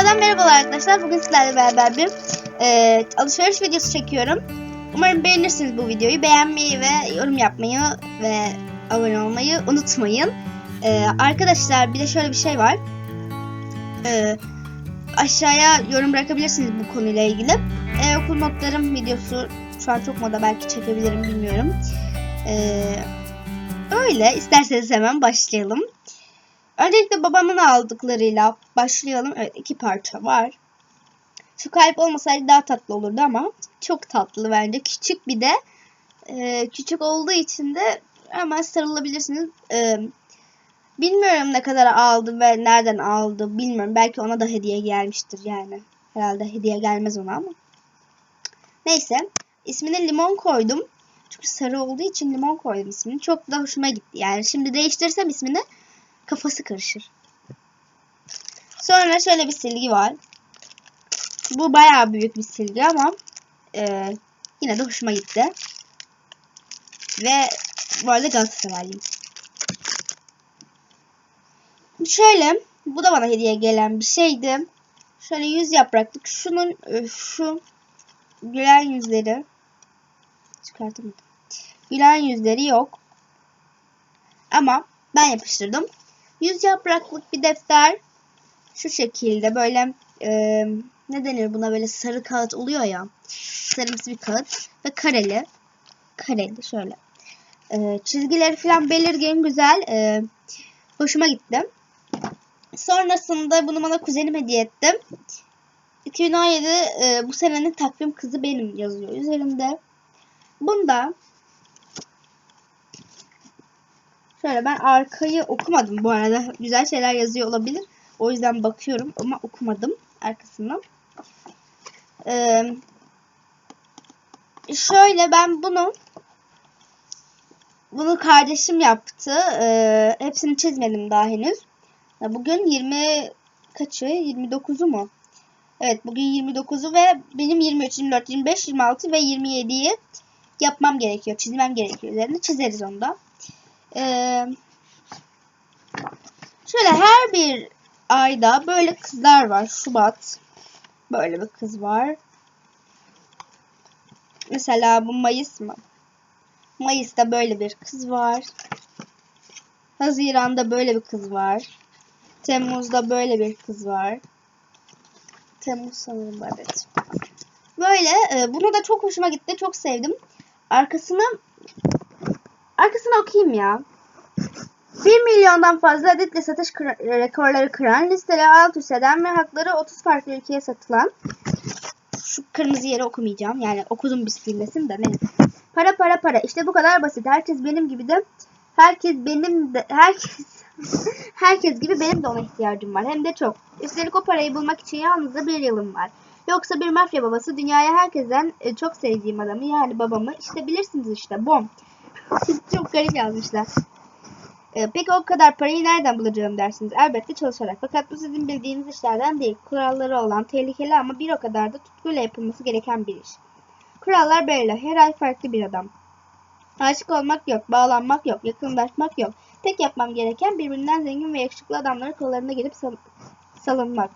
Tekrardan merhabalar arkadaşlar. Bugün sizlerle beraber bir e, alışveriş videosu çekiyorum. Umarım beğenirsiniz bu videoyu. Beğenmeyi ve yorum yapmayı ve abone olmayı unutmayın. E, arkadaşlar bir de şöyle bir şey var. E, aşağıya yorum bırakabilirsiniz bu konuyla ilgili. E, okul notlarım videosu şu an çok moda belki çekebilirim bilmiyorum. E, öyle isterseniz hemen başlayalım. Öncelikle babamın aldıklarıyla başlayalım. Evet iki parça var. Şu kalp olmasaydı daha tatlı olurdu ama çok tatlı bence. Küçük bir de e, küçük olduğu için de hemen sarılabilirsiniz. E, bilmiyorum ne kadar aldı ve nereden aldı bilmiyorum. Belki ona da hediye gelmiştir yani. Herhalde hediye gelmez ona ama. Neyse. ismini limon koydum. Çünkü sarı olduğu için limon koydum ismini. Çok da hoşuma gitti. Yani şimdi değiştirsem ismini kafası karışır. Sonra şöyle bir silgi var. Bu bayağı büyük bir silgi ama e, yine de hoşuma gitti. Ve bu arada Galatasaraylıyım. Şöyle bu da bana hediye gelen bir şeydi. Şöyle yüz yapraklık. Şunun e, şu gülen yüzleri çıkartamadım. Gülen yüzleri yok. Ama ben yapıştırdım. Yüz yapraklık bir defter. Şu şekilde böyle e, ne denir buna böyle sarı kağıt oluyor ya. Sarımsı bir kağıt ve kareli. Kareli şöyle. E, çizgileri falan belirgin güzel. E, hoşuma gitti. Sonrasında bunu bana kuzenim hediye etti. 2017 e, bu senenin takvim kızı benim yazıyor üzerinde. Bunda Şöyle ben arkayı okumadım bu arada. Güzel şeyler yazıyor olabilir. O yüzden bakıyorum ama okumadım arkasını. Ee, şöyle ben bunu bunu kardeşim yaptı. Ee, hepsini çizmedim daha henüz. Bugün 20 kaçı? 29'u mu? Evet bugün 29'u ve benim 23, 24, 25, 26 ve 27'yi yapmam gerekiyor. Çizmem gerekiyor üzerinde. Çizeriz onu Ee, şöyle her bir ayda böyle kızlar var. Şubat böyle bir kız var. Mesela bu Mayıs mı? Mayıs'ta böyle bir kız var. Haziran'da böyle bir kız var. Temmuz'da böyle bir kız var. Temmuz sanırım evet. Böyle e, bunu da çok hoşuma gitti. Çok sevdim. Arkasını Arkasını okuyayım ya. 1 milyondan fazla adetle satış kır rekorları kıran, listeli alt üst eden ve hakları 30 farklı ülkeye satılan şu kırmızı yeri okumayacağım. Yani okudum bir silmesin de neyse. Para para para. İşte bu kadar basit. Herkes benim gibi de herkes benim de herkes herkes gibi benim de ona ihtiyacım var. Hem de çok. Üstelik o parayı bulmak için yalnızca bir yılım var. Yoksa bir mafya babası dünyaya herkesten e, çok sevdiğim adamı yani babamı işte bilirsiniz işte bom. Çok garip yazmışlar. Ee, peki o kadar parayı nereden bulacağım dersiniz? Elbette çalışarak. Fakat bu sizin bildiğiniz işlerden değil. Kuralları olan, tehlikeli ama bir o kadar da tutkuyla yapılması gereken bir iş. Kurallar böyle. Her ay farklı bir adam. Aşık olmak yok, bağlanmak yok, yakınlaşmak yok. Tek yapmam gereken birbirinden zengin ve yakışıklı adamların kollarına girip sal salınmak.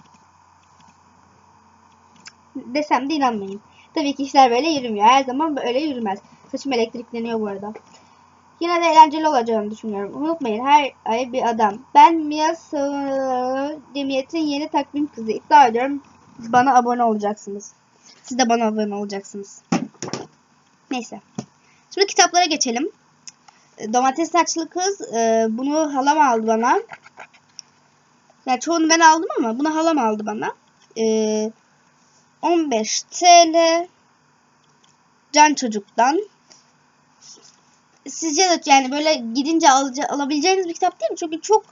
Desem de inanmayın. Tabii ki işler böyle yürümüyor. Her zaman böyle yürümez. Saçım elektrikleniyor bu arada. Yine de eğlenceli olacağını düşünüyorum. Unutmayın her ay bir adam. Ben Mia Cemiyet'in yeni takvim kızı. İddia ediyorum bana abone olacaksınız. Siz de bana abone olacaksınız. Neyse. Şimdi kitaplara geçelim. Domates saçlı kız. E, bunu halam aldı bana. Yani çoğunu ben aldım ama bunu halam aldı bana. 15 e, TL. Can Çocuk'tan sizce de yani böyle gidince alaca, alabileceğiniz bir kitap değil mi? Çünkü çok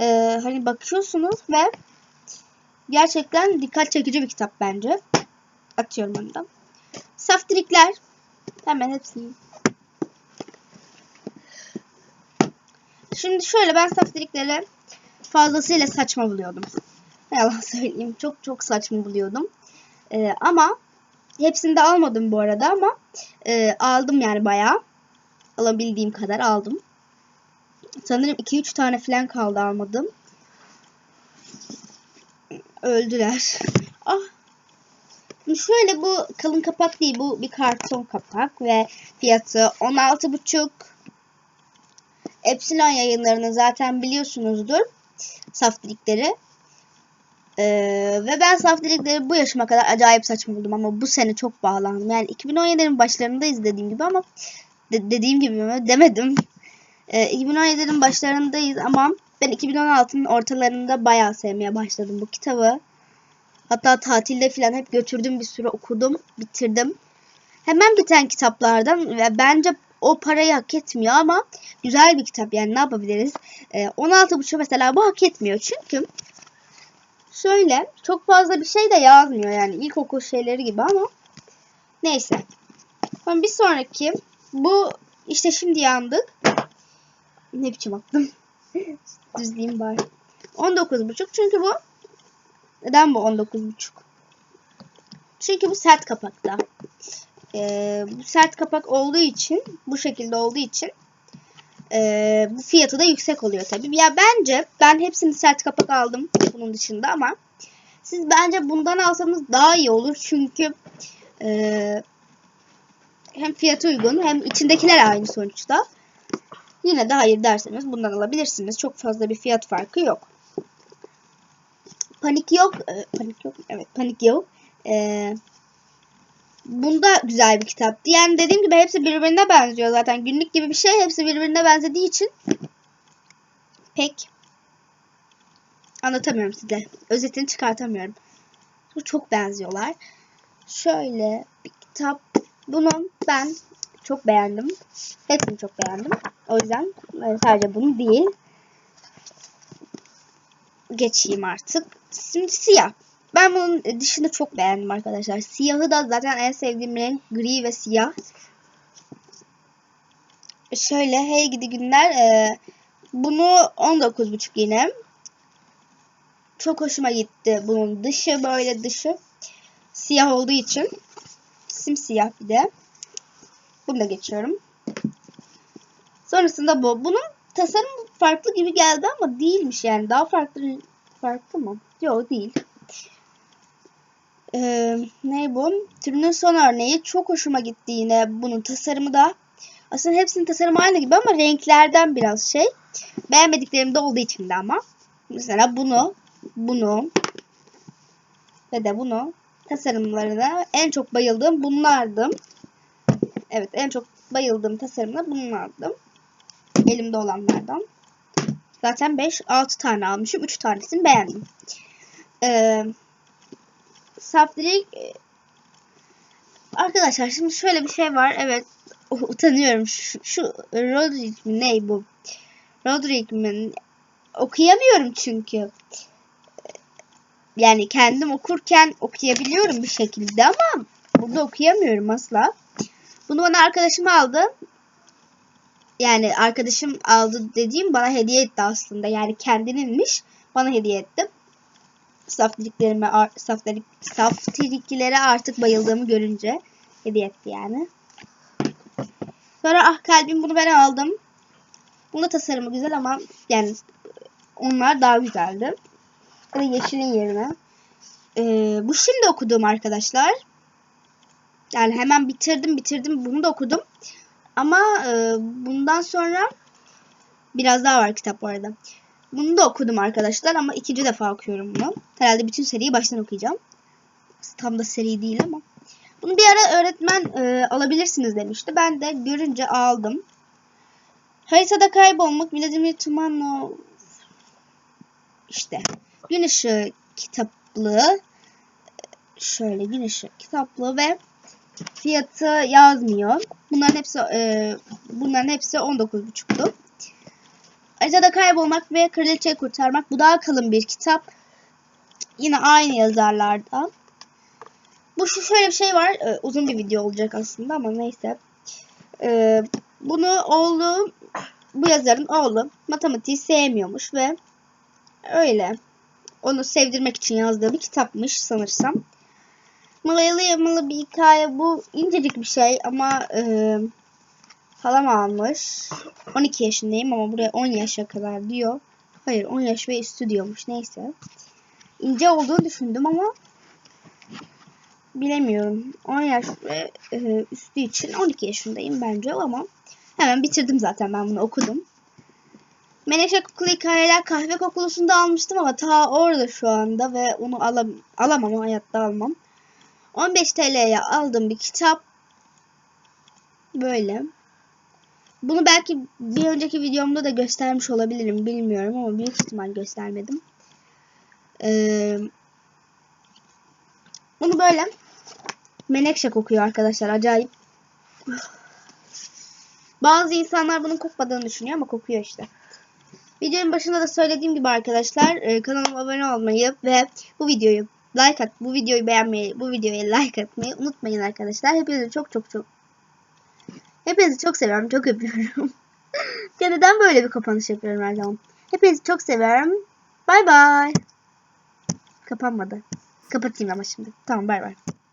e, hani bakıyorsunuz ve gerçekten dikkat çekici bir kitap bence. Atıyorum ondan. Saftirikler. Hemen hepsini. Şimdi şöyle ben saftirikleri fazlasıyla saçma buluyordum. Yalan söyleyeyim. Çok çok saçma buluyordum. Ee, ama hepsini de almadım bu arada ama e, aldım yani bayağı alabildiğim kadar aldım. Sanırım 2-3 tane falan kaldı almadım. öldüler. Ah. Şimdi Şöyle bu kalın kapak değil bu bir karton kapak ve fiyatı 16,5. Epsilon yayınlarını zaten biliyorsunuzdur. Saftirikleri. Ee, ve ben saftirikleri bu yaşıma kadar acayip saçma buldum ama bu sene çok bağlandım. Yani 2017'lerin başlarındayız dediğim gibi ama de- dediğim gibi mi demedim. Ee, 2017'lerin başlarındayız ama ben 2016'nın ortalarında bayağı sevmeye başladım bu kitabı. Hatta tatilde falan hep götürdüm bir süre okudum, bitirdim. Hemen biten kitaplardan ve bence o parayı hak etmiyor ama güzel bir kitap yani ne yapabiliriz? Ee, 16.5 mesela bu hak etmiyor çünkü şöyle çok fazla bir şey de yazmıyor yani ilkokul şeyleri gibi ama neyse. Sonra bir sonraki bu işte şimdi yandık. Ne biçim attım? Düzleyeyim bari. 19.5 çünkü bu neden bu 19.5? Çünkü bu sert kapakta. Ee, bu sert kapak olduğu için bu şekilde olduğu için ee, bu fiyatı da yüksek oluyor tabii. Ya bence ben hepsini sert kapak aldım bunun dışında ama siz bence bundan alsanız daha iyi olur çünkü ee, hem fiyatı uygun hem içindekiler aynı sonuçta. Yine de hayır derseniz bundan alabilirsiniz. Çok fazla bir fiyat farkı yok. Panik yok. Ee, panik yok. Evet panik yok. Ee, bunda güzel bir kitaptı. Yani dediğim gibi hepsi birbirine benziyor zaten. Günlük gibi bir şey hepsi birbirine benzediği için pek anlatamıyorum size. Özetini çıkartamıyorum. Çok benziyorlar. Şöyle bir kitap. Bunu ben çok beğendim. Hepsini çok beğendim. O yüzden e, sadece bunu değil. Geçeyim artık. Şimdi siyah. Ben bunun dışını çok beğendim arkadaşlar. Siyahı da zaten en sevdiğim renk gri ve siyah. Şöyle hey gidi günler. E, bunu 19.5 yine. Çok hoşuma gitti bunun dışı böyle dışı. Siyah olduğu için. Simsiyah bir de. Bunu da geçiyorum. Sonrasında bu. Bunun tasarım farklı gibi geldi ama değilmiş yani. Daha farklı farklı mı? Yok değil. Ee, ne bu? Türünün son örneği. Çok hoşuma gitti yine bunun tasarımı da. Aslında hepsinin tasarımı aynı gibi ama renklerden biraz şey. Beğenmediklerim de olduğu için de ama. Mesela bunu, bunu ve de bunu tasarımlarına en çok bayıldığım bunlardı. Evet en çok bayıldığım tasarımlar bunlardı. Elimde olanlardan. Zaten 5-6 tane almışım. 3 tanesini beğendim. Ee, Saftirik Arkadaşlar şimdi şöyle bir şey var. Evet utanıyorum. Şu, şu Roderick mi ne bu? Roderick mi? Okuyamıyorum çünkü. Yani kendim okurken okuyabiliyorum bir şekilde ama burada okuyamıyorum asla. Bunu bana arkadaşım aldı. Yani arkadaşım aldı dediğim bana hediye etti aslında. Yani kendininmiş. Bana hediye etti. Saftiriklerime, saftirik, saftiriklere artık bayıldığımı görünce hediye etti yani. Sonra ah kalbim bunu ben aldım. Bunda tasarımı güzel ama yani onlar daha güzeldi. Ya yeşilin yerine. Ee, bu şimdi okuduğum arkadaşlar. Yani hemen bitirdim bitirdim bunu da okudum. Ama e, bundan sonra biraz daha var kitap bu arada. Bunu da okudum arkadaşlar ama ikinci defa okuyorum bunu. Herhalde bütün seriyi baştan okuyacağım. Tam da seri değil ama. Bunu bir ara öğretmen e, alabilirsiniz demişti. Ben de görünce aldım. Haritada kaybolmak Vladimir Tumanov işte gün ışığı kitaplığı şöyle gün ışığı kitaplığı ve fiyatı yazmıyor. Bunların hepsi e, bunların hepsi 19.5'tu. Haritada kaybolmak ve kraliçeyi kurtarmak. Bu daha kalın bir kitap. Yine aynı yazarlardan. Bu şu şöyle bir şey var. Ee, uzun bir video olacak aslında ama neyse. Ee, bunu oğlu bu yazarın oğlu matematiği sevmiyormuş ve öyle onu sevdirmek için yazdığı bir kitapmış sanırsam. Malayalı yamalı bir hikaye bu incecik bir şey ama e, halam almış. 12 yaşındayım ama buraya 10 yaşa kadar diyor. Hayır 10 yaş ve üstü diyormuş neyse. ince olduğunu düşündüm ama bilemiyorum. 10 yaş ve e, üstü için 12 yaşındayım bence ama hemen bitirdim zaten ben bunu okudum. Menekşe kokulu hikayeler kahve kokulusunda almıştım ama ta orada şu anda ve onu alam alamam hayatta almam. 15 TL'ye aldığım bir kitap. Böyle. Bunu belki bir önceki videomda da göstermiş olabilirim bilmiyorum ama büyük ihtimal göstermedim. Ee, bunu böyle menekşe kokuyor arkadaşlar acayip. Bazı insanlar bunun kokmadığını düşünüyor ama kokuyor işte. Videonun başında da söylediğim gibi arkadaşlar e, kanalıma abone olmayı ve bu videoyu like at, bu videoyu beğenmeyi, bu videoya like atmayı unutmayın arkadaşlar. Hepinizi çok çok çok Hepinizi çok seviyorum, çok öpüyorum. ya neden böyle bir kapanış yapıyorum her zaman? Hepinizi çok seviyorum. Bay bay. Kapanmadı. Kapatayım ama şimdi. Tamam bay bay.